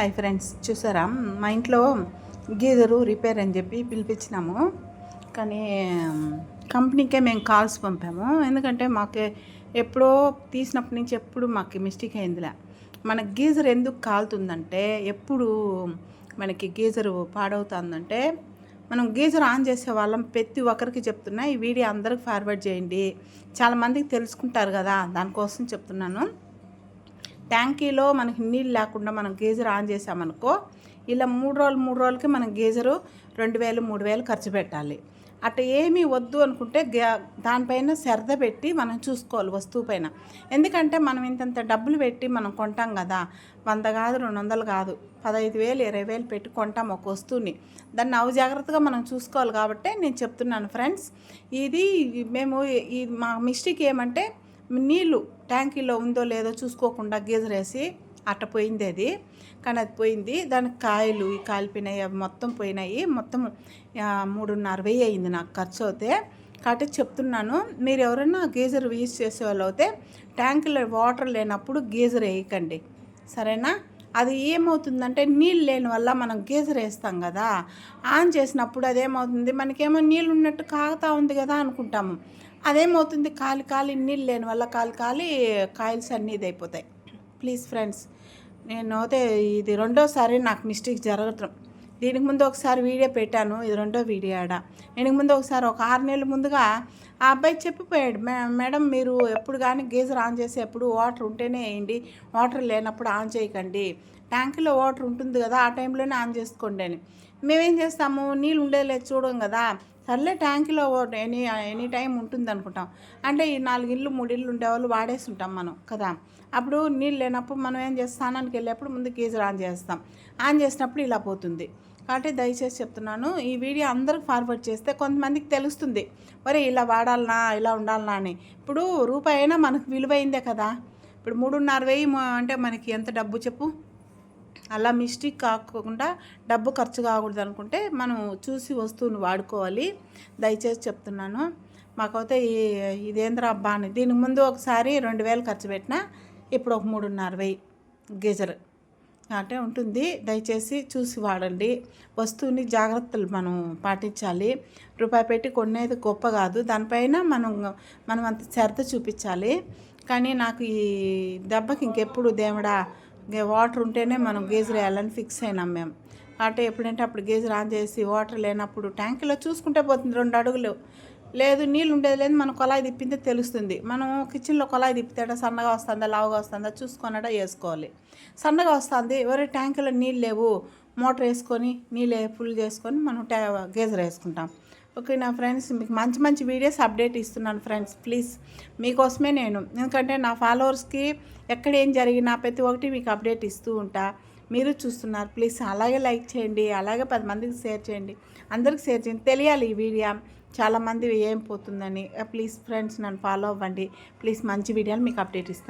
Hi friends చూసారా? మా ఇంట్లో గీజరు రిపేర్ అని చెప్పి పిలిపించినాము. కానీ కంపెనీకే మేము కాల్స్ పంపాము. ఎందుకంటే మాకు ఎప్పుడో తీసినప్పటి నుంచి ఎప్పుడు మాకు మిస్టేక్ అయిందిలే. మన గీజర్ ఎందుకు కాలుతుందంటే ఎప్పుడు మనకి గీజరు పాడవుతుందంటే మనం గీజర్ ఆన్ చేసే వాళ్ళం. ప్రతి ఒక్కరికి చెప్తున్నా ఈ వీడియో అందరికి ఫార్వర్డ్ చేయండి. చాలామందికి తెలుసుకుంటారు కదా దానికోసం చెప్తున్నాను. ట్యాంకీలో మనకి నీళ్ళు లేకుండా మనం గేజర్ ఆన్ చేసామనుకో ఇలా మూడు రోజులు మూడు రోజులకి మనం గేజరు రెండు వేలు మూడు వేలు ఖర్చు పెట్టాలి. అట్ట ఏమీ వద్దు అనుకుంటే దానిపైన శ్రద్ధ పెట్టి మనం చూసుకోవాలి వస్తువు పైన. ఎందుకంటే మనం ఇంతంత డబ్బులు పెట్టి మనం కొంటాం కదా వంద కాదు రెండు వందలు కాదు పదహైదు వేలు ఇరవై వేలు పెట్టి కొంటాం ఒక వస్తువుని. దాన్ని అవజాగ్రత్తగా మనం చూసుకోవాలి కాబట్టి నేను చెప్తున్నాను ఫ్రెండ్స్. ఇది మేము ఈ మా మిస్టేక్ ఏమంటే నీళ్ళు ట్యాంకీలో ఉందో లేదో చూసుకోకుండా గీజర్ వేసి అట్ట పోయింది అది. కానీ అది పోయింది. దానికి కాయలు ఈ కాలిపోయినాయి అవి మొత్తం పోయినాయి. మొత్తం మూడున్నర వెయ్యి అయింది నాకు ఖర్చు అవుతే కాబట్టి చెప్తున్నాను మీరు ఎవరైనా గీజర్ యూజ్ చేసే వాళ్ళు అయితే ట్యాంకులో వాటర్ లేనప్పుడు గీజర్ వేయకండి. సరేనా? అది ఏమవుతుందంటే నీళ్ళు లేని వల్ల మనం గీజర్ వేస్తాం కదా. ఆన్ చేసినప్పుడు అదేమవుతుంది? మనకేమో నీళ్ళు ఉన్నట్టు కాగుతూ ఉంది కదా అనుకుంటాము. అదేమవుతుంది? కాలి కాలి నీళ్ళు లేని వల్ల కాలి కాలి కాయల్స్ అన్నీ ఇదైపోతాయి ప్లీజ్ ఫ్రెండ్స్ నేను అయితే ఇది రెండోసారి నాకు మిస్టేక్ జరగటం. దీనికి ముందు ఒకసారి వీడియో పెట్టాను ఇది రెండో వీడియో ఆడ. దీనికి ముందు ఒకసారి ఒక ఆరు నెలల ముందుగా ఆ అబ్బాయి చెప్పిపోయాడు మేడం మీరు ఎప్పుడు కానీ గీజర్ ఆన్ చేసేప్పుడు వాటర్ ఉంటేనే వేయండి వాటర్ లేనప్పుడు ఆన్ చేయకండి. ట్యాంకులో వాటర్ ఉంటుంది కదా ఆ టైంలోనే ఆన్ చేసుకోండి అని. మేమేం చేస్తాము? నీళ్ళు ఉండేలేదు చూడం కదా. సర్లే ట్యాంకులో ఎనీ ఎనీ టైం ఉంటుంది అనుకుంటాం అంటే ఈ నాలుగు ఇల్లు మూడు ఇల్లు ఉండేవాళ్ళు వాడేసి ఉంటాం మనం కదా. అప్పుడు నీళ్ళు లేనప్పుడు మనం ఏం చేస్తాం? స్నానానికి వెళ్ళేప్పుడు ముందు గీజర్ ఆన్ చేస్తాం. ఆన్ చేసినప్పుడు ఇలా పోతుంది. కాబట్టి దయచేసి చెప్తున్నాను ఈ వీడియో అందరికి ఫార్వర్డ్ చేస్తే కొంతమందికి తెలుస్తుంది. మరి ఇలా వాడాలనా? ఇలా ఉండాలనా అని. ఇప్పుడు రూపాయి అయినా మనకు విలువైందే కదా. ఇప్పుడు మూడున్నర వెయ్యి అంటే మనకి ఎంత డబ్బు చెప్పు? అలా మిస్టేక్ కాకుండా డబ్బు ఖర్చు కాకూడదు అనుకుంటే మనం చూసి వస్తువుని వాడుకోవాలి. దయచేసి చెప్తున్నాను. మాకైతే ఈ ఇదేంద్ర అబ్బా అని దీనికి ముందు ఒకసారి రెండు వేలు ఖర్చు పెట్టిన ఇప్పుడు ఒక మూడున్నర వెయ్యి గీజర్. అంటే ఉంటుంది. దయచేసి చూసి వాడండి. వస్తువుని జాగ్రత్తలు మనం పాటించాలి. రూపాయి పెట్టి కొనేది గొప్ప కాదు. దానిపైన మనం మనం అంత శ్రద్ధ చూపించాలి. కానీ నాకు ఈ దెబ్బకి ఇంకెప్పుడు దేవుడా వాటర్ ఉంటేనే మనం గేజర్ వేయాలని ఫిక్స్ అయినాం మేము. అంటే ఎప్పుడంటే అప్పుడు గేజర్ ఆన్ చేసి వాటర్ లేనప్పుడు ట్యాంకులో చూసుకుంటే పోతుంది రెండు అడుగులు. లేదు నీళ్ళు ఉండేది లేదు మనం కొలాయి తిప్పిందే తెలుస్తుంది. మనం కిచెన్లో కొలాయి తిప్పితే సన్నగా వస్తుందా లావుగా వస్తుందా చూసుకొనట వేసుకోవాలి. సన్నగా వస్తుంది ఎవరి ట్యాంకులో నీళ్ళు లేవు మోటార్ వేసుకొని నీళ్ళు ఫుల్ చేసుకొని మనం ట్యా గేజర్ వేసుకుంటాం. ఓకే నా ఫ్రెండ్స్ మీకు మంచి మంచి వీడియోస్ అప్డేట్ ఇస్తున్నాను ఫ్రెండ్స్ ప్లీజ్. మీకోసమే నేను ఎందుకంటే నా ఫాలోవర్స్కి ఎక్కడ ఏం జరిగినా ప్రతి ఒక్కటి మీకు అప్డేట్ ఇస్తూ ఉంటా. మీరు చూస్తున్నారు ప్లీజ్. అలాగే లైక్ చేయండి అలాగే పది మందికి షేర్ చేయండి. అందరికి షేర్ చేయండి. తెలియాలి ఈ వీడియో. చాలామంది ఏం పోతుందని. ప్లీజ్ ఫ్రెండ్స్ నన్ను ఫాలో అవ్వండి. ప్లీజ్ మంచి వీడియోలు మీకు అప్డేట్ ఇస్తాను